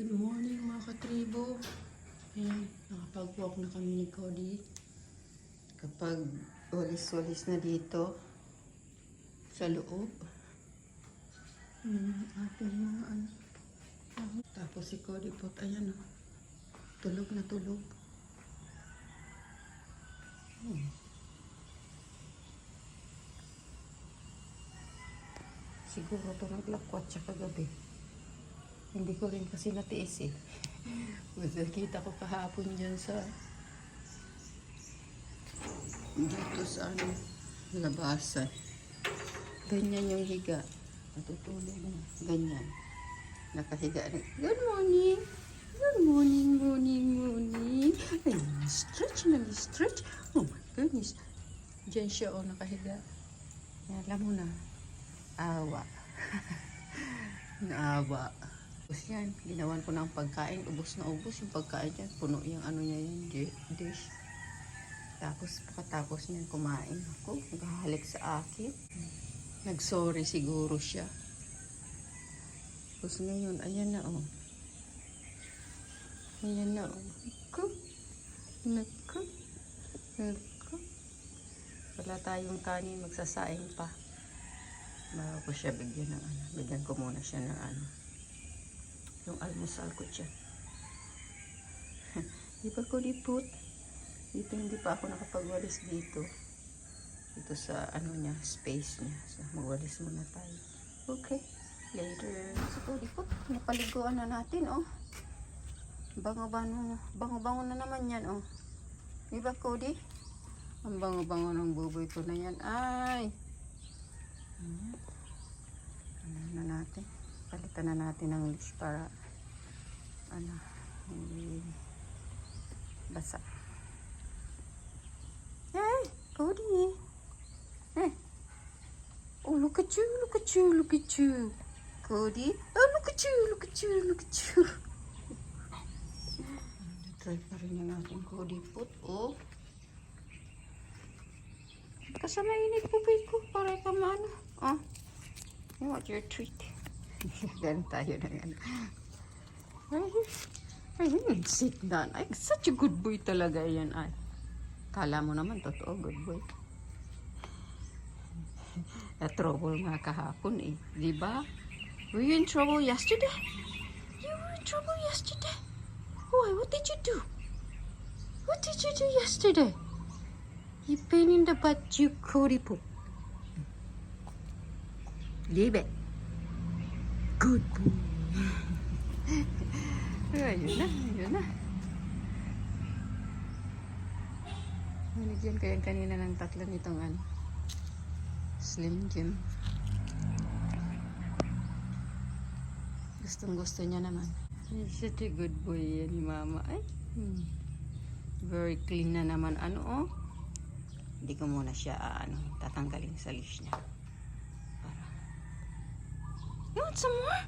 Good morning mga katribo. Ayan, nakapag-walk na kami ni Cody. Kapag walis-walis na dito sa loob. Hmm, ating mga ano. Tapos si Cody po, ayan o. Tulog na tulog. Hmm. Siguro to naglakwat siya kagabi. Hindi ko rin kasi natiis eh. Nakita ko kahapon dyan sa dito sa ano, labasan. Ganyan yung higa. Natutulog na. Ganyan. Nakahiga rin. Good morning! Good morning, morning, morning. Ay, stretch na stretch. Oh my goodness. Diyan siya oh, nakahiga. Alam mo na. Awa. Naawa. Yan, ginawan ko ng pagkain. Ubus na ubus yung pagkain dyan. Puno yung ano niya yung di- dish. Tapos pagkatapos niyan kumain ako. Naghahalik sa akin. Nag-sorry siguro siya. Tapos ngayon, ayan na oh. Ayan na oh. Naku. Naku. Naku. Wala tayong kanin, magsasaing pa. Bago ko siya bigyan ng ano. Bigyan ko muna siya ng ano. Yung almusal ko siya. Di ba ko lipot? Dito hindi pa ako nakapagwalis dito. Dito sa ano niya, space niya. So magwalis muna tayo. Okay. Later. So ko lipot. Napaliguan na natin oh. Bango-bango. Bango-bango na naman yan oh. Di ba Cody? Ang bango-bango ng buboy ko na yan. Ay! Ano na natin? Palitan na natin ng leash para ano, hindi basa. Hey, Cody. Hey. Oh, look at you, look at you, look at you. Cody. Oh, look at you, look at you, look at you. Try pa rin yung ating Cody put. Oh. Kasama init po ko para ka maano. Oh. You want your treat. Ganun tayo na yan. Ay, ay, sit down. Ay, such a good boy talaga yan. Ay, kala mo naman, totoo, good boy. Na trouble nga kahapon eh. Di? Were you in trouble yesterday? You were in trouble yesterday? Why? What did you do? What did you do yesterday? You pain in the butt, you Cody poop. Leave it. Good boy. ayun na, ayun na. Nilagyan ko yan kanina ng tatlo nitong ano. Slim Jim. Gustong gusto niya naman. He's such a good boy yan ni mama. Ay, hmm. Very clean na naman. Ano oh? Hindi ko muna siya ah, ano, tatanggalin sa leash niya. You want some more?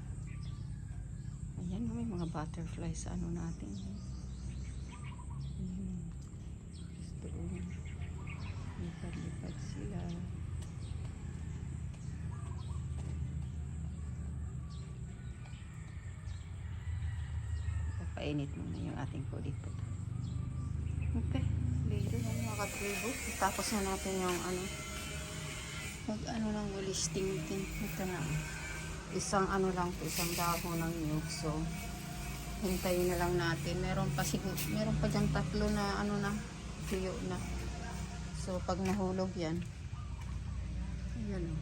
Ayan, may mga butterflies sa ano natin. Hmm. Gusto ko. Lipad-lipad sila. Papainit muna yung ating kulipot. Okay. Later na mga katribo. Tapos na natin yung ano. Mag ano ng walis ting-ting. Ito na. Isang ano lang po. Isang dahon ng nyug. So, hintayin na lang natin. Meron pa siguro. Meron pa dyan tatlo na ano na. Tuyo na. So, pag nahulog yan. Ayan o.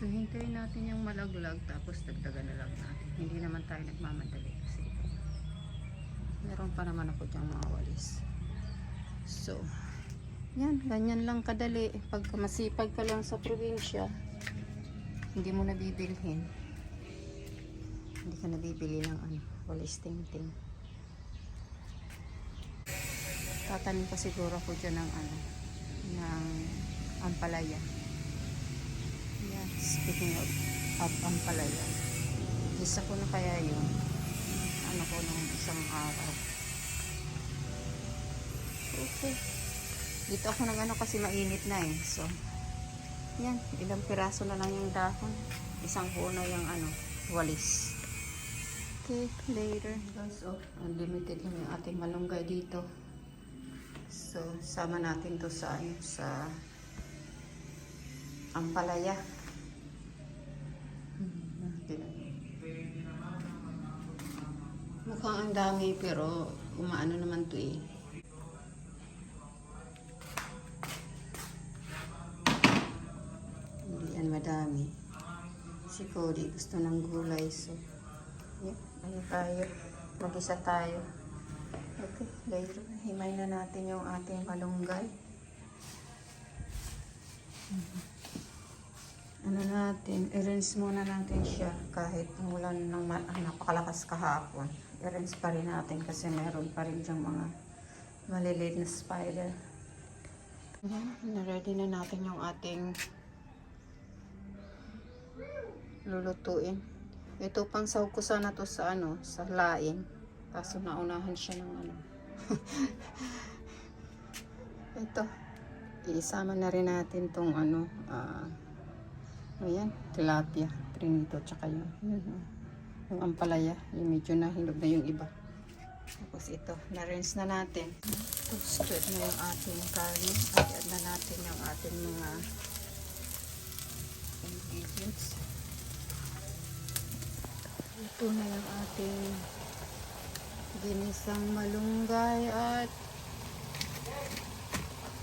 So, hintayin natin yung malaglag tapos dagdagan na lang natin. Hindi naman tayo nagmamadali meron pa naman ako diyang mga walis. So, yan, ganyan lang kadali. Pagka masipag ka lang sa probinsya, hindi mo nabibilhin. Hindi ka nabibili ng ano, walis ting-ting. Tatanim pa siguro ako dyan ng ano, ng ampalaya. Yeah, speaking of, of ampalaya. Isa ko na kaya yun. Ano ko nung isang araw. Okay. Dito ako nag ano kasi mainit na eh. So, yan. Ilang piraso na lang yung dahon. Isang buo na yung ano, walis. Okay, later. Guys, oh, unlimited lang yung ating malunggay dito. So, sama natin to sa ano, sa ampalaya. Hmm, Mukhang ang dami pero umaano naman to eh. Hindi yan madami. Si Cody gusto ng gulay so yeah, ano tayo. Mag-isa tayo. Okay, later. Himay na natin yung ating malunggay. Mhm. Ano natin, i-rinse muna natin siya kahit umulan ng napakalakas kahapon. I-rinse pa rin natin kasi meron pa rin diyang mga maliliit na spider. Ayan, na-ready na natin yung ating lulutuin. Ito pang saw ko sana to sa ano, sa lain. Kaso naunahan siya ng ano. Ito. Iisama na rin natin tong ano, ah, ayan, tilapia, trinito, tsaka yung, yun, oh. Yung ampalaya, yung medyo nahinog na yung iba. Tapos ito, na-rinse na natin. Straight na yung ating curry. At na natin yung ating mga ingredients. Ito na yung ating ginisang malunggay at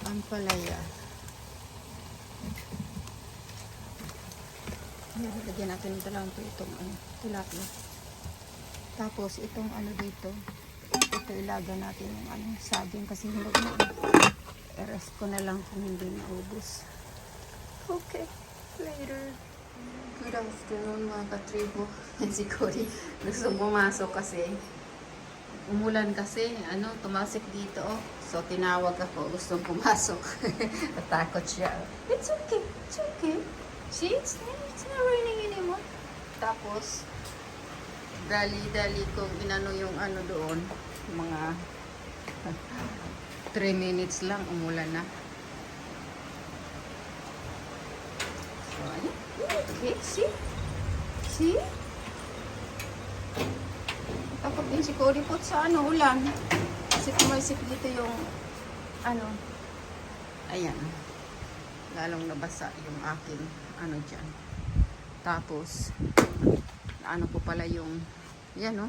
ampalaya. Yan, lagyan natin ng dalawang po itong ano, tilapia. Tapos itong ano dito, ito ilaga natin yung ano, saging kasi hinog na. eh. I-rest ko na lang kung hindi naubos. Okay, later. Good afternoon mga katribo. Si Cory. Gusto pumasok kasi umulan kasi, ano, tumasik dito. Oh. So, tinawag ako. Gustong pumasok. Natakot siya. It's okay. It's okay. See, it's, it's not raining anymore. Tapos, dali-dali kong inano yung ano doon. Mga 3 minutes lang, umulan na. So, ayun. Okay, see? See? Takot din si Cody po sa ano, ulan. Kasi tumalsik dito yung ano. Ayan. Lalong nabasa yung aking ano dyan. Tapos, ano po pala yung, yan oh.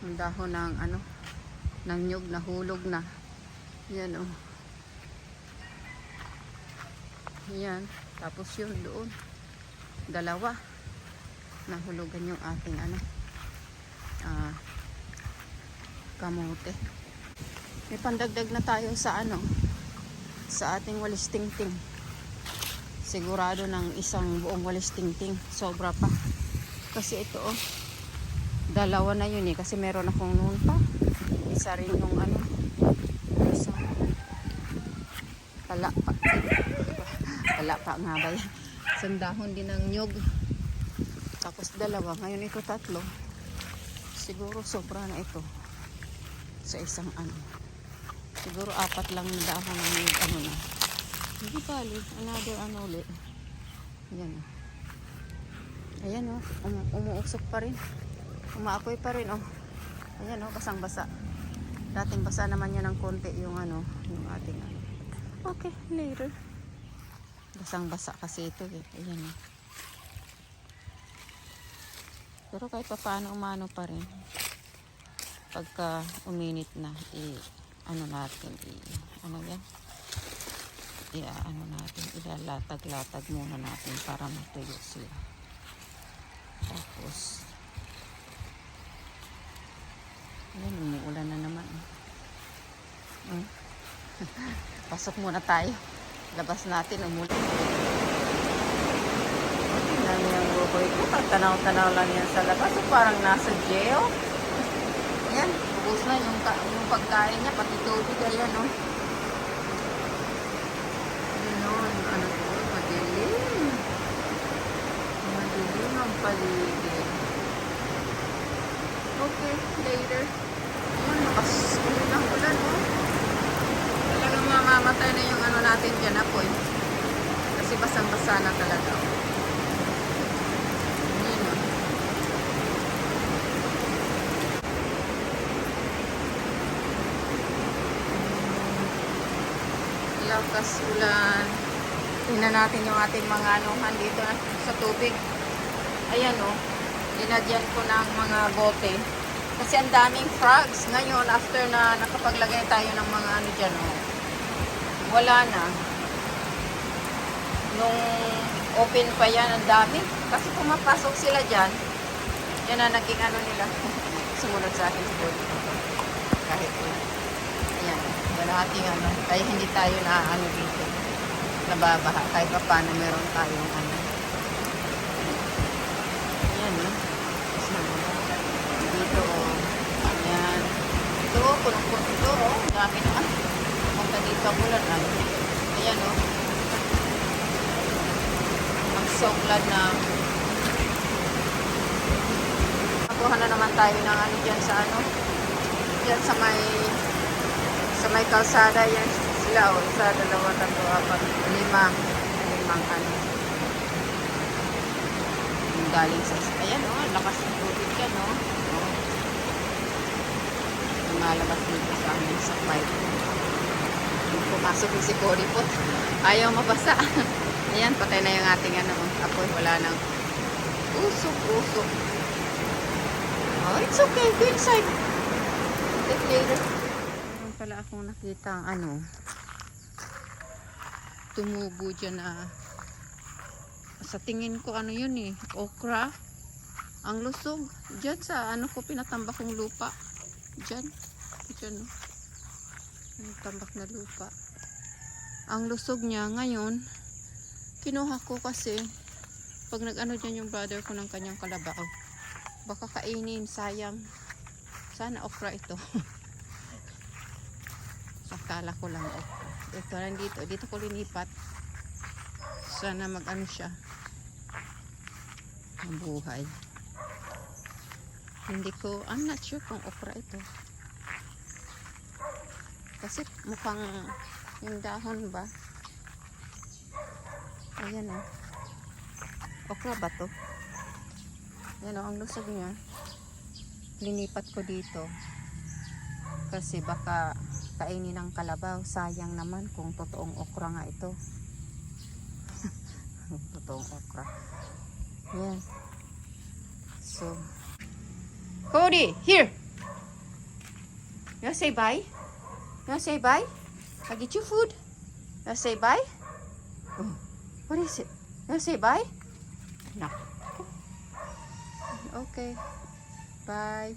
Yung dahon ng ano, ng nyug na hulog na. Yan oh. Yan. Tapos yun doon. Dalawa. Nahulugan yung ating ano. Ah, kamote. May pandagdag na tayo sa ano. Sa ating walis tingting. Sigurado ng isang buong walis tingting. Sobra pa. Kasi ito oh. Dalawa na yun eh. Kasi meron akong noon pa. Isa rin yung ano. Isa. Pala pa. Wala pa nga ba yan. Isang dahon din ng nyug. Tapos dalawa. Ngayon ito tatlo. Siguro sobra na ito. Sa isang ano. Siguro apat lang dahon ng. Ano na. Hindi bali. Another ano ulit. Yan. Ayan o. Um, umuusok pa rin. Umaapoy pa rin o. Ayan o. Basang basa. Dating basa naman yan ng konti yung ano. Yung ating ano. Okay. Later. Basang basa kasi ito eh. Ayan o. Pero kahit pa paano umano pa rin. Pagka uminit na, i ano natin, i ano yan? I ano natin, ilalatag-latag muna natin para matuyo sila. Tapos, yan, umuulan na naman. Hmm. Pasok muna tayo. Labas natin, umulan. Tingnan niyo ang bukoy ko. Tanaw-tanaw lang yan sa labas. So, parang nasa jail. Ayan, ubus na yung, yung pagkain niya, pati tubig. Ayan, no? paligid. Okay, later. Ayan, nakasulit ang ulan, oh. Talagang mamamatay na yung ano natin dyan, ako, eh. Kasi basang-basa na talaga, oh. oh. lakas ulan. Tingnan natin yung ating mga anuhan dito ah, sa tubig. Ayan o. Oh, linagyan ko ng mga bote. Kasi ang daming frogs. Ngayon, after na nakapaglagay tayo ng mga ano dyan, oh, wala na. Nung open pa yan, ang dami. Kasi pumapasok sila dyan. Yan na naging ano nila. Sumunod sa akin. Kahit ulan. Ayan. Yan ang ating ano. Kaya hindi tayo na ano dito. Nababaha. Kahit pa paano meron tayong ano. Ayan eh. Tapos naman. Dito oh. Ayan. Oh. Punong-puno ito oh. Dami naman. Punta dito ang ulan. ah. Ayan oh. Magsoklad na. Nakuha na naman tayo ng ano dyan sa ano. Dyan sa may sa may kalsada yan sila o isa, dalawa, tatlo, apat, lima limang ano yung galing sa ayan oh, lakas ng tubig yan oh. Lumalabas dito sa amin sa pipe pumasok yung si Cory po. Ayaw mabasa. Ayan, patay na yung ating ano apoy, wala nang usok, usok. Oh, it's okay, go inside. Take later meron pala akong nakita ang ano tumubo dyan na sa tingin ko ano yun eh okra. Ang lusog. Dyan sa ano ko pinatambak kong lupa dyan dyan oh. yung tambak na lupa ang lusog niya ngayon kinuha ko kasi pag nag ano dyan yung brother ko ng kanyang kalabaw baka kainin sayang sana okra ito Akala ko lang okra. Ito nandito. Dito ko linipat. Sana mag ano siya. Ang buhay. Hindi ko, I'm not sure kung okra ito. Kasi mukhang yung dahon ba? Ayan o. Okra ba to? Ayan o, ang lusog niya. Linipat ko dito. Kasi baka kainin ng kalabaw. Sayang naman kung totoong okra nga ito. totoong okra. Yan. So, Cody, here! You say bye? You say bye? I get you food. You say bye? Oh, what is it? You say bye? No. Okay. Bye.